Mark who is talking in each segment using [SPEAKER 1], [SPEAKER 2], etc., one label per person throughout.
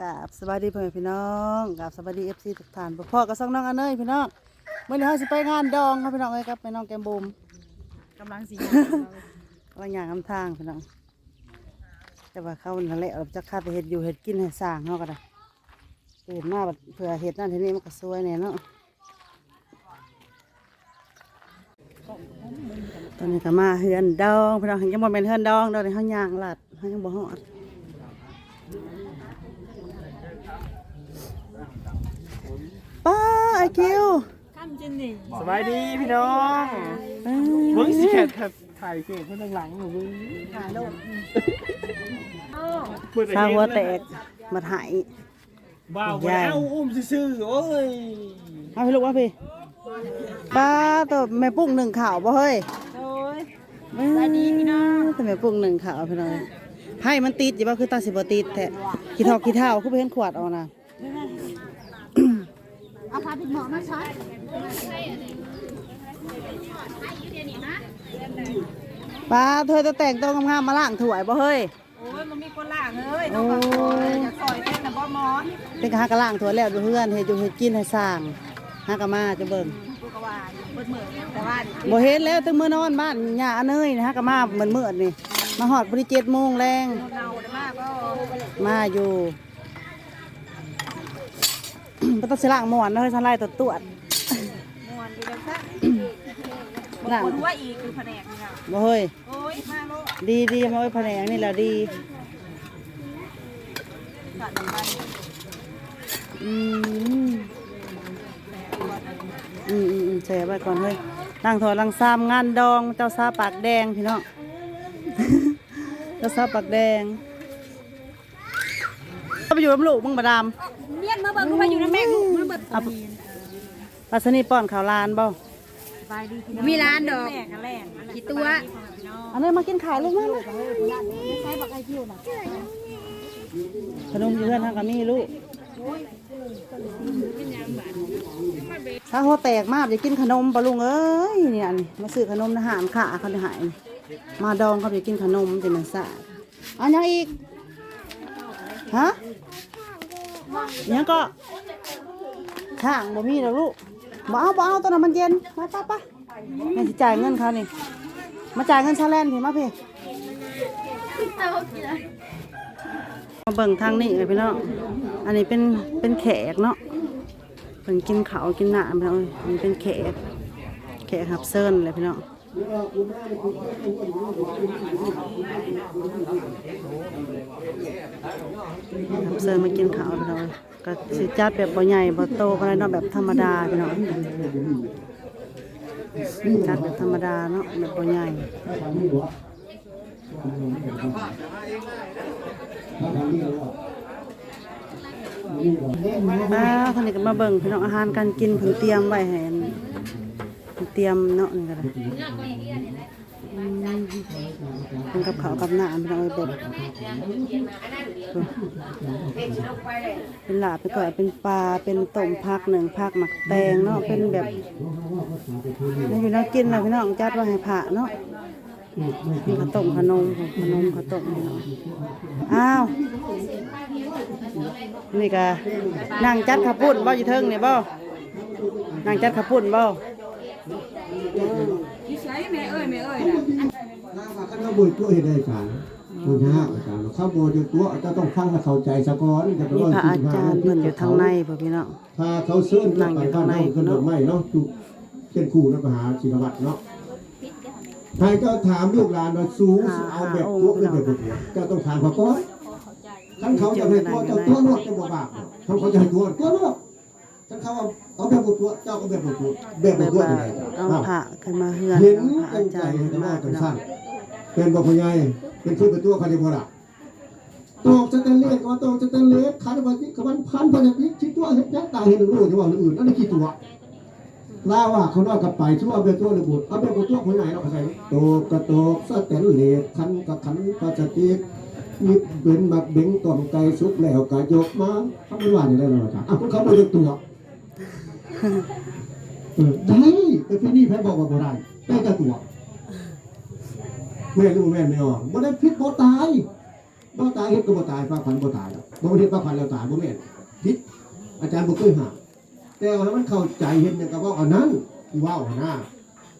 [SPEAKER 1] กราบสวัสดีพ่อแม่พี่น้องกราบสวัสดีเอฟซีทุกท่านพ่อกับซ่องน้องอันเนยพี่น้องเมื่อนี้เราสิไปงานดองครับพี่น้องเอ้ยครับไปน้องแกมบูม
[SPEAKER 2] กำลังสี
[SPEAKER 1] กำลังย่างคำทางพี่น้องแต่ว่าเข้านั่นแหละเราจะคาดไปเห็ดอยู่เห็ดกินเห็ดสร้างเขาก็ได้ตื่นมาบัดเผื่อเห็ดนั่นทีนี้มันก็สวยแน่เนาะตอนนี้ก็มาเฮือนดองพี่น้องยังบ่เป็นเฮือนดองเดอกในห้องย่างลัดเขายังบ่ฮอด ป้า ไอคิว
[SPEAKER 2] ข้ามจินนี่
[SPEAKER 3] สบายดีพี่น้อง
[SPEAKER 1] เอ้ย
[SPEAKER 3] เบิ้งสิแคทครับถ่ายเก่งเพื่อนหลังหนูเบิ้ง
[SPEAKER 2] ถ่ายลง
[SPEAKER 3] เปิด
[SPEAKER 1] สาวหัวแตกมาถ่าย
[SPEAKER 3] บ้าวไปเอาอุ้มซื่อๆโอ้ย
[SPEAKER 1] เอาพี่ลูกว่าพี่ป้าตัวแม่ปุ้งหนึ่งข่าวบ่เฮ้ย
[SPEAKER 2] โอ้ย
[SPEAKER 1] สวัสดีพี่น้องตัวแม่ปุ้งหนึ่งข่าวพี่น้องไพ่มันติดอยู่บ่คือตาสิบ่ติดแท้ขี้ทอกขี้เท้าคือบ่เห็นขวดเอานะ
[SPEAKER 2] เอาพาปิดหมอมาช็อต
[SPEAKER 1] ป้าเธอจะแต่งตัวงามๆมาล้างถ้วยบ่เฮ้ย
[SPEAKER 2] โอ้ยมันมีคนล่างเอ้ยน้องบางคนจะซอยเต้นแต่บ่มอน
[SPEAKER 1] เป็นกะหากะล้างถ้วยแล้วอยู่เฮือนเฮ็ดอยู่เฮ็ดกินให้สร้างหากะมาจะเบิ่ง
[SPEAKER 2] กูก็ว่าเปิดเหมือนแต่ว่า
[SPEAKER 1] บ่เห็นแล้วถึงมื้อนอนบ้านย่าอันเนยนะฮะก็มาเหมือนมื้อนี่มาฮอดพอดี7โมงแรง
[SPEAKER 2] เนาได้มากก็
[SPEAKER 1] มาอยู่ บ่ต้องสิล้างม่วนเนาะเฮ้ยสันไล่ตัวตรวจ
[SPEAKER 2] มวนดีจังซะ
[SPEAKER 1] ล้าง
[SPEAKER 2] คนหัวอีกคือแผนกนี่ค่ะ
[SPEAKER 1] บ่เฮ้ย
[SPEAKER 2] โอ้ยมาโล
[SPEAKER 1] ดีดีมาไว้แผนกนี่แหละดี
[SPEAKER 2] สัตว์มัน
[SPEAKER 1] อืมอืมอืมอืมแช่ไว้ก่อนเฮ้ยล้างถอดล้างซ้ำงานดองเจ้าซาปากแดงพี่น้องเจ้าซาปากแดงเอาไปอยู่กับลูกมึงบ่ดาม
[SPEAKER 2] เมียนมาเบิ่งก็มาอยู่ในแม่ลูกมันเบิด
[SPEAKER 1] เอาปลาสนีป้อนข่าวลานบ่
[SPEAKER 2] มีร้านดอกกี่ตัว
[SPEAKER 1] อันนี้มากินขายลูกมาลูก
[SPEAKER 2] ใช้บักไอคิวนะ
[SPEAKER 1] ขนมเพื่อนทางกับมี่ลูกถ้าหัวแตกมากอย่ากินขนมปะลุงเอ้ยเนี่ยนี่มาซื้อขนมนะหามขาเขาจะหายมาดองเขาจะกินขนมเป็นนังสาอันยังอีกฮะ ยังก็ข้างบ่มีแล้วลูกบ่เอาบ่เอาตอนนั้นมันเย็นมาป้าป้าแม่สิจ่ายเงินเขานี่มาจ่ายเงินชาแลนพี่มาพี่มาเบิ่งทางนี้เลยพี่น้องอันนี้เป็นเป็นแขกเนาะเพิ่นกินเขากินน้ำพี่น้องเอ้ยอันเป็นแขกแขกหับเซิร์นเลยพี่น้อง หับเซิร์นมากินข้าวพี่น้องเอ้ยก็สิจัดแบบบ่ใหญ่บ่โตก็ได้เนาะแบบธรรมดาพี่น้องจัดแบบธรรมดาเนาะแบบบ่ใหญ่มาคนนี้ก็มาเบิ่งพี่น้องอาหารการกินเพิ่นเตรียมไว้ให้ ตรียมเนาะนี่ก็ได้เป็นกับเขากับหน้ำพี่น้องเอ้ยแบบเป็นลาบไปก่อนเป็นปลาเป็นต้มผักหนึ่งผักหมักแตงเนาะเป็นแบบนี่พี่น้องกินนะพี่น้องจัดไว้ให้พระเนาะข้าต้มขนมขนมข้าต้มพี่น้องอ้าวนี่ก็นั่งจัดขับปุ่นบ่อยู่เทิงเนี่ยบ่นั่งจัดขับปุ่นบ่
[SPEAKER 2] ใช้แม่เอ้ยแม่เอ้ยน่ะ
[SPEAKER 4] ถ้าว่าเขาบุญตัวเห็นได้การบุญยากอาจารย์เขาบุญตัวจะต้องฟังและเข้าใจสะก่อนจะ
[SPEAKER 1] มีพระอาจารย์เพิ่นอยู่ทางในพ่อพี่น้อง
[SPEAKER 4] ถ้าเขาเชิญไปบ้านเขาขึ้นดอกไม้เนาะจุเป็นครูนักหาศิลวัตรเนาะใครเจ้าถามลูกหลานว่าสูงเอาแบบตัวหรือแบบตัวเจ้าต้องถามเขาก่อนท่านเขาจะให้ตัวเจ้าตัวรวดจะบ่บาปเขาเขาจะให้ตัวตัวรวด ท่านเขาเอาแบบตัวเจ้าก็แบบตัวแบบ
[SPEAKER 1] แบบ
[SPEAKER 4] ตัว
[SPEAKER 1] ว่า
[SPEAKER 4] ยังไง
[SPEAKER 1] เอาพระขึ้นมาเฮือน
[SPEAKER 4] เห็น
[SPEAKER 1] เอาพระ
[SPEAKER 4] เป็
[SPEAKER 1] อาน
[SPEAKER 4] ใจ
[SPEAKER 1] จารย์
[SPEAKER 4] เห็น
[SPEAKER 1] ขึ้น
[SPEAKER 4] ว่า
[SPEAKER 1] มา
[SPEAKER 4] จั
[SPEAKER 1] พี่
[SPEAKER 4] ง
[SPEAKER 1] น้อ
[SPEAKER 4] สั้
[SPEAKER 1] ง
[SPEAKER 4] นเป็นบ่พญายเป็นชื่อเป็นตัวคาริโบระตอกสแตนเลสก็ตอกสแตนเลสคาร์บอนที่กมันพันพันอย่างนี้ชิ้นตัวเห็นแค่ตาเห็นรู้จะว่าอื่นนั่นกี่ตัวลาว่าเขานอกกับไปชื่อว่าเป็นตัวหรือบุตรเอาเป็นตัวคนไหนเราเข้าใจโตกระโตกสแตนเลสคันกับคันพลาสติกมีเป็นแบบเบ่งต่อมไก่ซุปแล้วกะยกมาเขาไม่ว่าอย่างไรหรอกอะเขาไม่ได้ตัว เออได้แต่พี่นี่แพ้บอกว่าบ่ได้ได้แต่ตัว แม่รู้แม่ไม่ออกบ่ได้พิษบ่ตายบ่ตายเฮ็ดก็บ่ตายฟ้าฝันบ่ตายหรอกบ่เฮ็ดฟ้าฝันแล้วตายบ่แม่นผิดอาจารย์บ่เคยหาแต่ว่ามันเข้าใจเฮ็ดหยังก็ว้าอันนั้นว้าหั่นนะ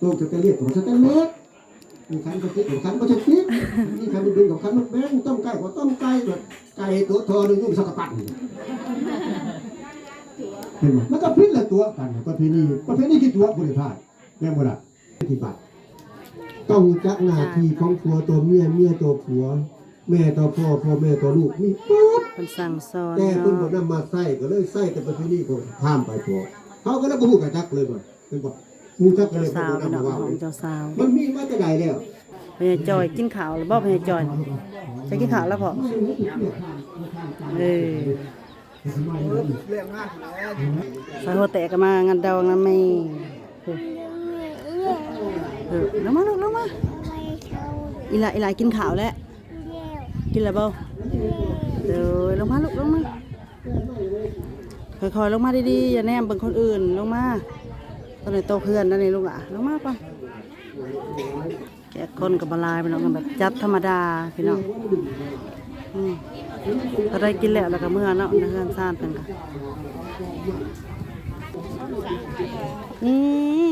[SPEAKER 4] ตัวจะเรียกตัวจะเล็กมีคันก็ติดของคันก็จะติดมีคันเป็นของคันมันแบงต้มไก่ก็ต้มไก่แบบไก่ตัวทอหนึ่งยุ่งสกปันเห็นไหมมันก็พิษ ตัวกันประเพณีประเพณีที่ตัวบริพลาดแม่นบ่ล่ะปฏิบัติ ต้องจักหน้าที่ของผัวตัวเมียเมียตัวผัว แม่ตัวพ่อพ่อแม่ตัวลูกมีปุ๊บ
[SPEAKER 1] เพิ่นสั่งสอน
[SPEAKER 4] แต่เพิ่นบ่
[SPEAKER 1] เนาะ
[SPEAKER 4] นำมาใส่ก็เลยใส่แต่ประเพณีของข้ามไปพอเขาก็เลยบ่ฮู้กันจักเลยว่าเป็นบ่ฮู้จักกันเลย
[SPEAKER 1] สาว
[SPEAKER 4] บ่
[SPEAKER 1] พี่น้
[SPEAKER 4] นำ
[SPEAKER 1] อง
[SPEAKER 4] มาว่า
[SPEAKER 1] ของเจ้าสาว
[SPEAKER 4] มันมีมาแต่ใดแล้ว
[SPEAKER 1] พญาจอยกินข้าวหรือบ่พญาจอยจะกินข้าวแล้วพอเออ ส่หัวแตกกันมางานดองนะแม่ลงมาลูกลงมาอีหลาอีหลากินข้าวแล้วกินแล้วบ่เดี๋ยวลงมาลูกลงมาค่อยๆลงมาดีๆอย่าแนมเบิ่งคนอื่นลงมาตอนนี้โตเพื่อนนั่นนี่ลูกอะลงมาป่ะแกคนกับบลายพี่น้องกันแบบจัดธรรมดาพี่น้อง อืมก็ได้กินแล้วแล้วก็เมื่อเนาะในเฮือนซ่านเพิ่นก็อื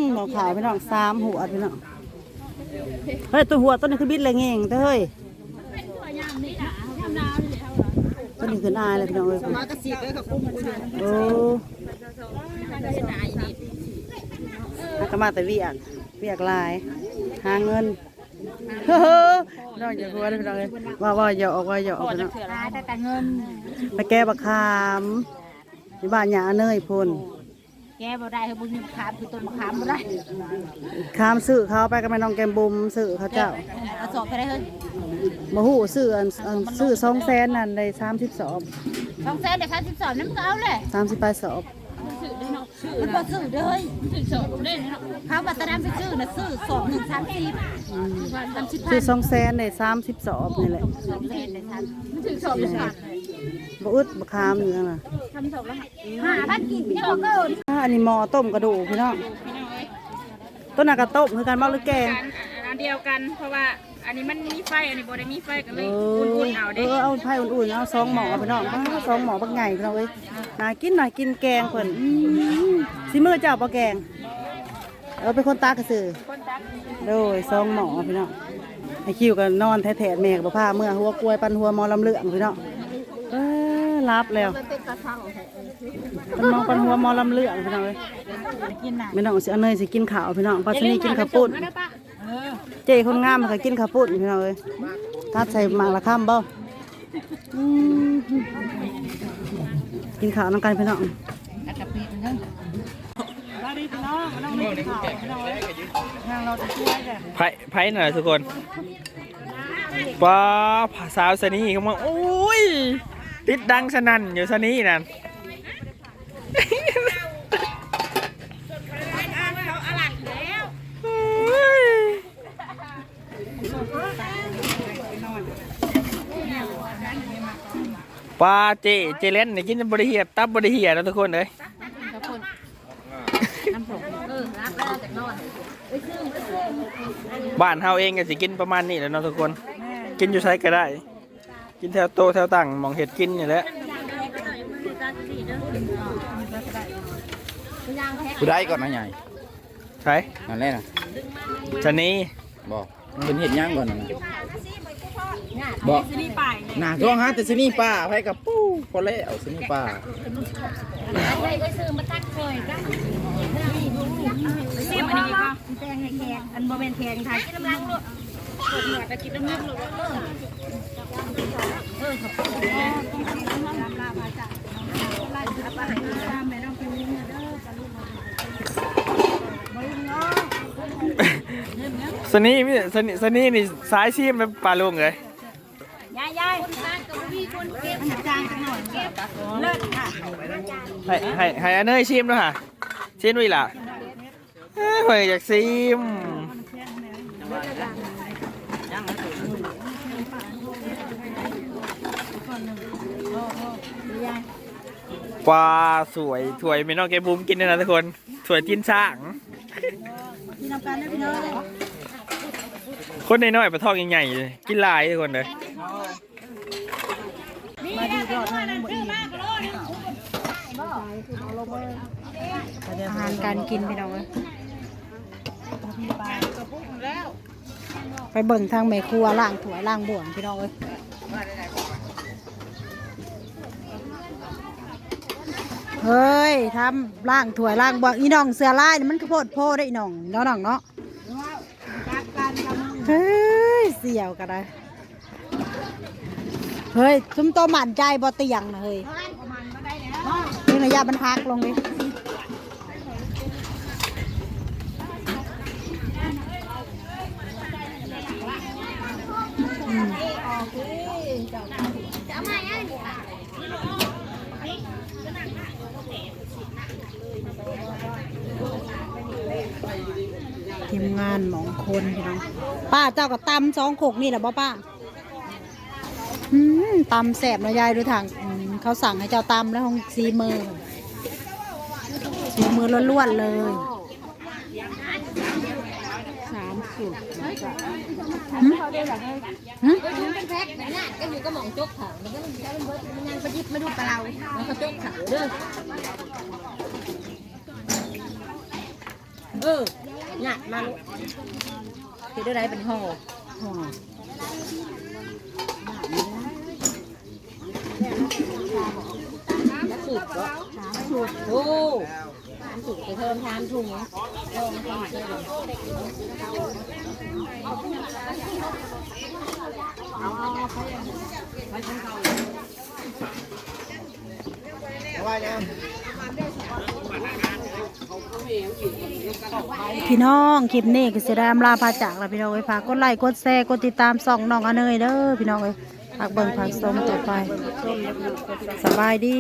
[SPEAKER 1] มหมอขาวพี่น้องสามหัวพี่น้องเฮ้ยตัวหัวตัวนี้คือบิดแรงเองแต่เฮ้ยตัวนี้คืออายเลยพี่น้องเอ้ย
[SPEAKER 2] มากระสีเลยกับกุ้งผู้ชาย
[SPEAKER 1] โอ้กมาแต่เวียกเวียกลาย หาเงิน เฮ้อน้องอย่าหัวเลยพี่น้องเลยว่าว่าอย่าออกว่าอย่าออกพี่น้อง
[SPEAKER 2] หาแต่เงิน
[SPEAKER 1] ไปแก้บักขามที่บ้านยาเนยพ่น
[SPEAKER 2] แกบ่ได้เฮาบ่มีมะขามคือต้นมะขามบ่ได้
[SPEAKER 1] ขามซื้อเขาไปกับแม่น้องแกมบุมซื้อเขาเจ้า
[SPEAKER 2] เอาสอบไปได้เฮ้ย
[SPEAKER 1] บ่ฮู้ซื้ออันอันซื้อสองแสนนั่นได้สามสิบสอบ
[SPEAKER 2] สองแสนได้ค่าสิบสอบน้ำก็เอาเลย
[SPEAKER 1] สามสิบแปดสอบ
[SPEAKER 2] มันบ่ซื้อเด้อซื้อสอบได้เนาะเขามาตะนำไปซื้อน่ะซื้อสอบหนึ่งสามสิบสามสิบพั
[SPEAKER 1] ซื้อนสองแสนได้สามสิบสอบนี่แหละ
[SPEAKER 2] สองแสนได้ทันมันถือสอบเลยค่ะ
[SPEAKER 1] บ่อึดบักขามนี่นั่นน่ะ
[SPEAKER 2] ทำสอบแล้วหาพันกินพี่น้องก็
[SPEAKER 1] อ่าอันนี้หมอต้มกระดูกพี่น้องต้นน่ะกระต้มคือกันบ่หรือแกง
[SPEAKER 5] อันเดียวกันเพราะว่า อันนี้มันมีไฟ อันนี้บ่ได้มีไฟก็เล
[SPEAKER 1] เอยอ
[SPEAKER 5] อุ่นๆเอา
[SPEAKER 1] เอ
[SPEAKER 5] เด้
[SPEAKER 1] อเอาไผ่อุ่นๆเอาสองหมอพี่น้องอ้าวสองหมอบักใหญ่พี่น้องเอ้ยน่ากินน่ากินแกงเพิ่นอื้อสิมือเจ้าบ่แกงเออเป็นคนตากระสือโดยสองหมอพี่น้องไอ้คิวก็นอนแท้ๆแม่ก็บ่พาเมื่อหัวกล้วยปันหัวหมอลำเลืองพี่น้องเออรับแล้วมันมองปันหัวหมอลำเลืองพี่น้องเอ้ย
[SPEAKER 2] กินน่ะ
[SPEAKER 1] ไม่น้องสิเอาเนยสิกินข้าวพี่น้องปัสนีกินข้าวปุ้น เเจ้คนงามมันก็กินข้าวปุ้นพี่น้องเอ้ยทัดใส่หมากละข้ามบ่กินข้าวน้ำกันพี่น้องสวัสดีพี่น้องน้องนี่กินข้าวพี่น้องเอ้ยนางราจะช่วยแหละ
[SPEAKER 3] ไพ่ไพ่หน่อยทุกคนป้าภาษาวสนีเขามาโอ้ยติดดังสนั่นอยู่สนีนั่น ปลาเจเจเล่นนี่กินบริเหียตับบริเหียแล้วทุกคนเลยบ้านเฮาเองก็สิกินประมาณนี้แหล้วเนาะทุกคน กินอยู่ใช้ก็ได้ กินแถวโตแถวตั้งหมองเห็ดกินนี่แหละ
[SPEAKER 6] ผู้ได้ก่อนนะใหญ่
[SPEAKER 3] ใช่
[SPEAKER 6] นั่นแหละนะ
[SPEAKER 3] ชะนี
[SPEAKER 6] บอก เป็นเห็ดย่างก่อนนะบอกหน้าช่วงฮะแต่สนี่ป้าไปกับปู้พอแล้วสนี่ป้า
[SPEAKER 5] ซิมอันนี้ก็
[SPEAKER 2] แพงให้แขกอันบ่แม่นแพงถ่ายกินน้ำลังลูก
[SPEAKER 5] กดหนวดแต่กินน้ำมันหรอก
[SPEAKER 2] เออขอบคุณแม่ลาลามาจ้ะลาลาไปให้ตามแม่น้องเป็นเด้อจ้ะลูก
[SPEAKER 3] สนีพี่สนีสนีนี่สายซีมเป็นปลาลุงเลย
[SPEAKER 2] ยายยายคนทานกับพี่คนเก็บจานกันหน่อยเก็บเลิศค่ะ
[SPEAKER 3] ให้ให้ให้อันเนยชิมด้วยค่ะชิมด้วยล่ะเอ้ยข่อยอยากซิมปลาสวยถวยไม่นอกแกบูมกินด้วยนะทุกคนถวยกินช่าง
[SPEAKER 2] พี่น้ำกันนะพี่น้อง
[SPEAKER 3] คนน้อยๆปลาทองใหญ่ๆเลยกินหลายทุกคนเลย
[SPEAKER 7] อดให้มันบ่อิ่มอาหารการกินพี่น้องเอ้ยไปเบิ่งทางแม่ครัวล่างถ้วยล่างบ่วงพี่น้องเอ้ย เฮ้ยทำล่างถ้วยล่างบ่วงอีน้องเสือลายนี่มันกระโพดโพได้อีน้องเนาะน้องเนาะเฮ้ยเสี่ยวกันเลยเฮ้ยซุมโตหมั่นใจบ่เตียงนะเฮ้ยนี่ระยะมันหักลงดิ ทีมงานหมองคนพี่น้อง ป้าเจ้ากับตำสองโขกนี่แหละบ่ป้าอืมตำแสบนะยายดูทางเขาสั่งให้เจ้าตำแล้วของซีมือซีมือล้วนๆเลยสามสุดหืมหืม
[SPEAKER 5] เป็นแพ็คนะน่ะก็อยู่ก็มองจกเขามันก็มันจะเป็นเบิดมันยังไปยิบมาดูปลาเรามันก็จกเขาเด้อ เออหนักมาคือได้เป็นห่อ
[SPEAKER 7] อ๋อ
[SPEAKER 5] แล้วสูตรก็สูตรโอ้ทานสูตรไปเพิ่มทานถุงโอ้ไม่ต้องเชื่อเลย
[SPEAKER 7] พี่น้องคลิปนี้ก็เสียดายอำลาพาจากแล้วพี่น้องเอ้ยฝากกดไลค์กดแชร์กดติดตามส่องน้องอเนยเด้อพี่น้องเอ้ยฝากเบิ่งฝากสมต่อไปสบายดี